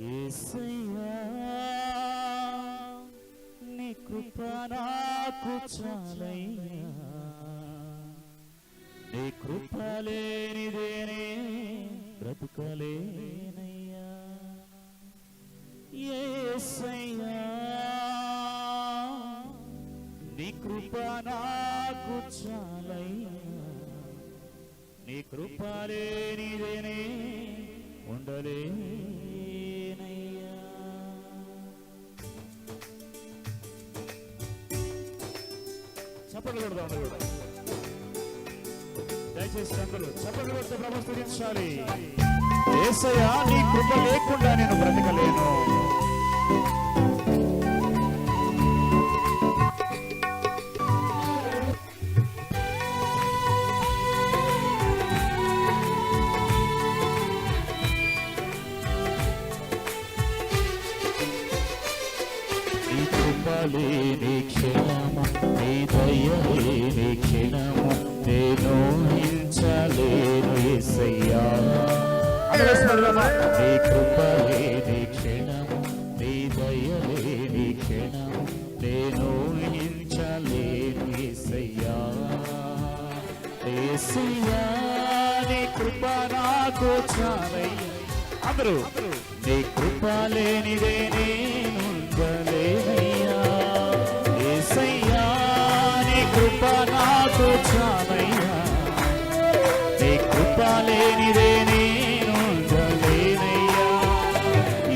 యేసయ్యా నీ కృప నాకు చాలయ్యా. నీ కృప లేనిదేనే బ్రతుకలేనయ్యా. యేసయ్యా నీ కృప నాకు చాలయ్యా. నీ కృప లేనిదేనే చప్పట్లు కొడదాం అందరూ కూడా. దయచేసి అందరూ చప్పట్లు కొడితే ప్రభు స్తుతించాలి యేసయ్యా నీ కృప లేకుండా నేను బ్రతకలేను. నేను హించలేను యేసయ్యా నీ కృపలే నీ క్షణము నీ దయలే నీ క్షణము నేను నీ కృప నాకు చాలయ్యా అందరూ నీ కృప కృప లేనిదే నేనుండలేనయ్యా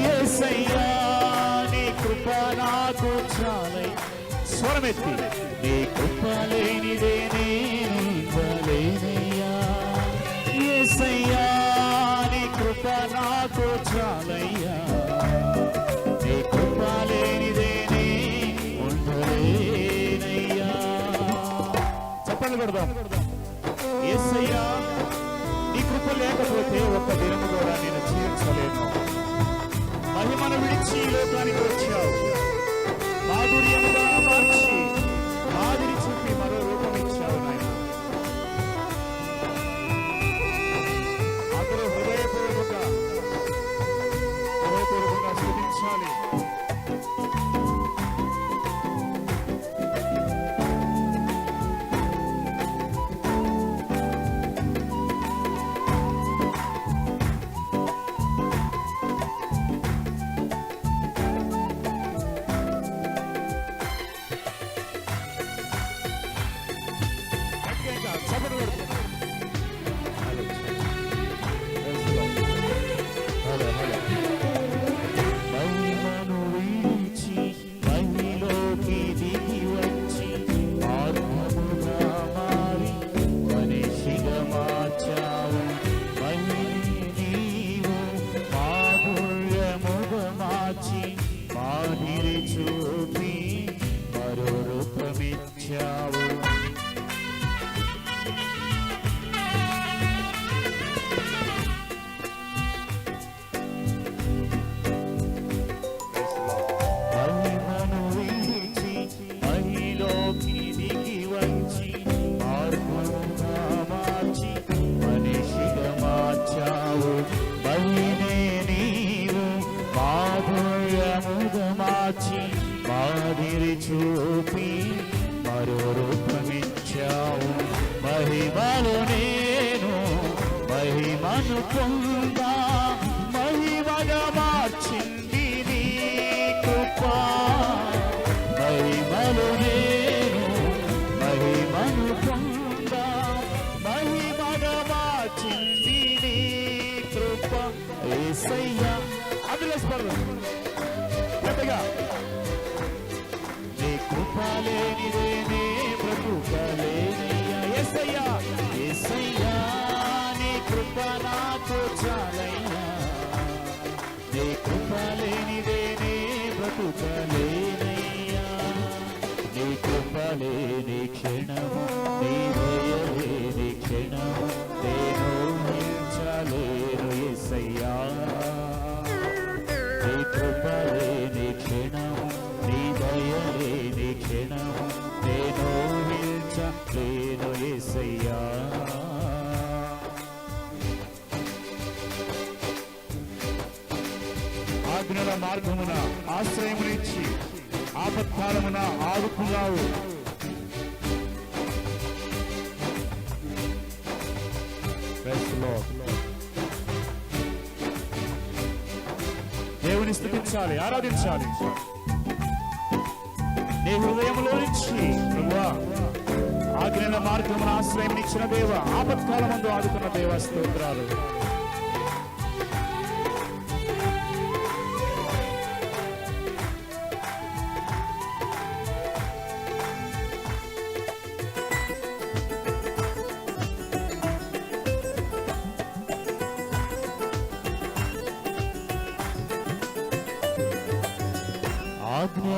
యేసయ్యా నీ కృప నాకు చాలయ్యా. స్వరమెత్తి. నీ కృప లేనిదే లేకపోతే ఒక్క దినము నేను జీవించలేను మహిమను విడిచి ఈ లోకానికి వచ్చావు. మాధుర్య మార్చి మాదిరి చూపి మరో రూపమిచ్చావు. మహిమలు నేను మహిమను పొందా ఆజ్ఞల మార్గమున ఆశ్రయమునిచ్చి ఆపత్కాలమున ఆదుకున్నావు దేవుని స్థుతించాలి ఆరాధించాలి. నీ హృదయంలో నుంచి ప్రభువా ఆజ్ఞల మార్గమున ఆశ్రయం ఇచ్చిన దేవ ఆపత్కాలమందు ఆదుకున్న దేవ స్తోత్రాలు.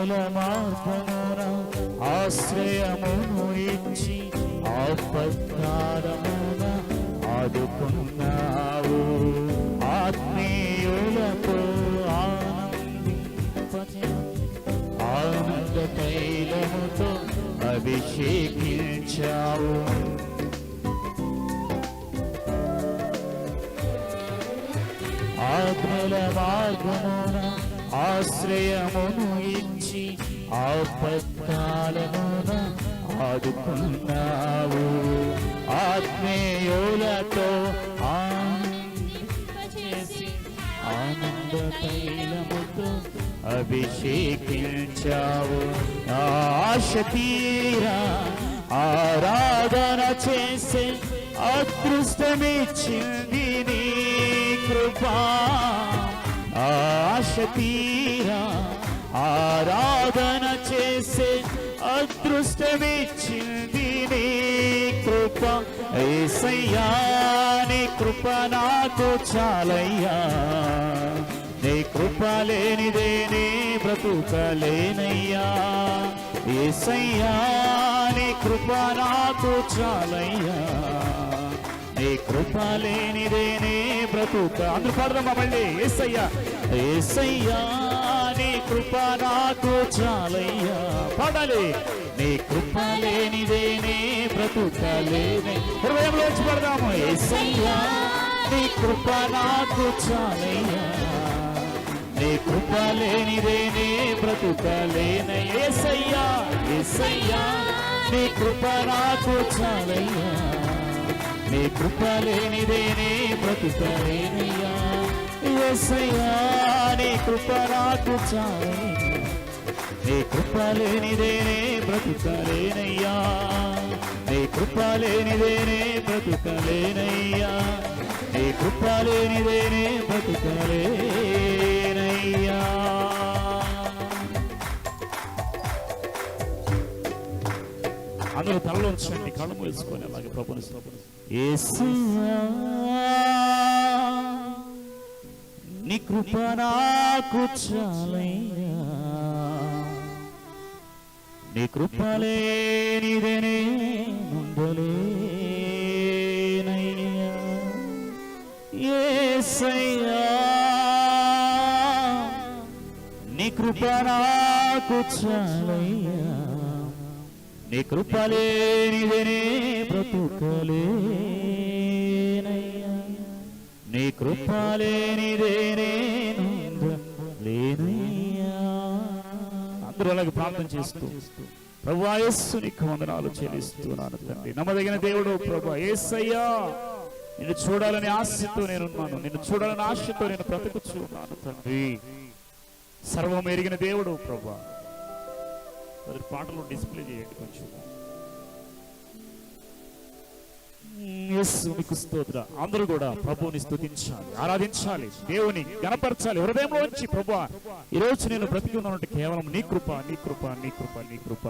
ఆజ్ఞల మార్గమున ఆశ్రయమును ఇచ్చి ఆపత్కారమున ఆదుకున్నావు. ఆత్మీయులతో ఆనంద తైలముతో అభిషేకించావు. ఆత్మల మార్గమున ఆశ్రయమును ఇచ్చి ఆపత్కాలమున ఆదుకున్నావు ఆత్మీయులతో ఆనందింపచేసి ఆనంద తైలముతో అభిషేకించావు ఆశ తీరా ఆరాధన చేసే అదృష్టమిచ్చింది నీ కృపా. ఆశ తీరా ఆరాధన చేసే అదృష్టమిచ్చింది నీ కృప. ఏసయ్యా నీ కృప నాకు చాలయ్యా. నీ కృప లేనిదే నీ బ్రతుకలేనయ్యా ఏసయ్యా నీ కృప నాకు చాలయ్యా. నీ కృప లేనిదే నీ బ్రతుక. అందరూ పాడదామా మళ్ళీ? ఏసయ్యా ఏసయ్యా. కృప నాకు చాలయ్యా. పాడాలి. నీ కృప లేనిదేనే బ్రతుకలేని. హృదయంలో వచ్చి పడదాము. ఏసయ్యా నీ కృప నాకు చాలయ్యా. నీ కృప లేనిదేనే బ్రతుకలేన. ఏసయ్యా ఏసయ్యా నీ కృప నాకు చాలయ్యా. నీ కృప లేనిదేనే బ్రతుకలేనయ్యా. ఏసయ్యా నీ కృప నాకు చాలయ్యా నీ కృప లేనిదే నీ బ్రతుకలేనయ్యా. నీ కృప లేనిదే నీ బ్రతుకలేనయ్యా. నీ కృప లేనిదే నీ బ్రతుకలేనయ్యా. అందరూ తలలో ఉంచండి కళ్ళు మూసుకొని అలాగే ప్రభుని యేసయ్యా నీ కృప నాకు చాలయ్యా. నీ కృప లేనిదేనే నుండలేనయ్యా యేసయ్యా నీ కృప నాకు చాలయ్యా. నీ కృప లేనిదేనే బ్రతుకలేనయ్యా. నీ కృప లేనిదేనే లేనయ్యా. అందరూ అలాగే ప్రార్థన చేస్తూ ప్రభాయస్సు నీకు వందనాలు చెల్లిస్తున్నాను తండ్రి. నమ్మదగిన దేవుడు ప్రభా ఏసయ్యా నిన్ను చూడాలని ఆశతో నేనున్నాను నిన్ను చూడాలని ఆశతో నేను బ్రతుకుచున్నాను తండ్రి. సర్వం ఎరిగిన దేవుడు ప్రభా. మరి పాటలు డిస్ప్లే చేయండి కొంచెం. మీకు స్తోత్ర. అందరూ కూడా ప్రభువుని స్థుతించాలి ఆరాధించాలి దేవుని గణపరచాలి హృదయంలోంచి ప్రభు ఈ రోజు నేను బ్రతికి ఉన్నానంటే కేవలం నీ కృప నీ కృప నీ కృప నీ కృప.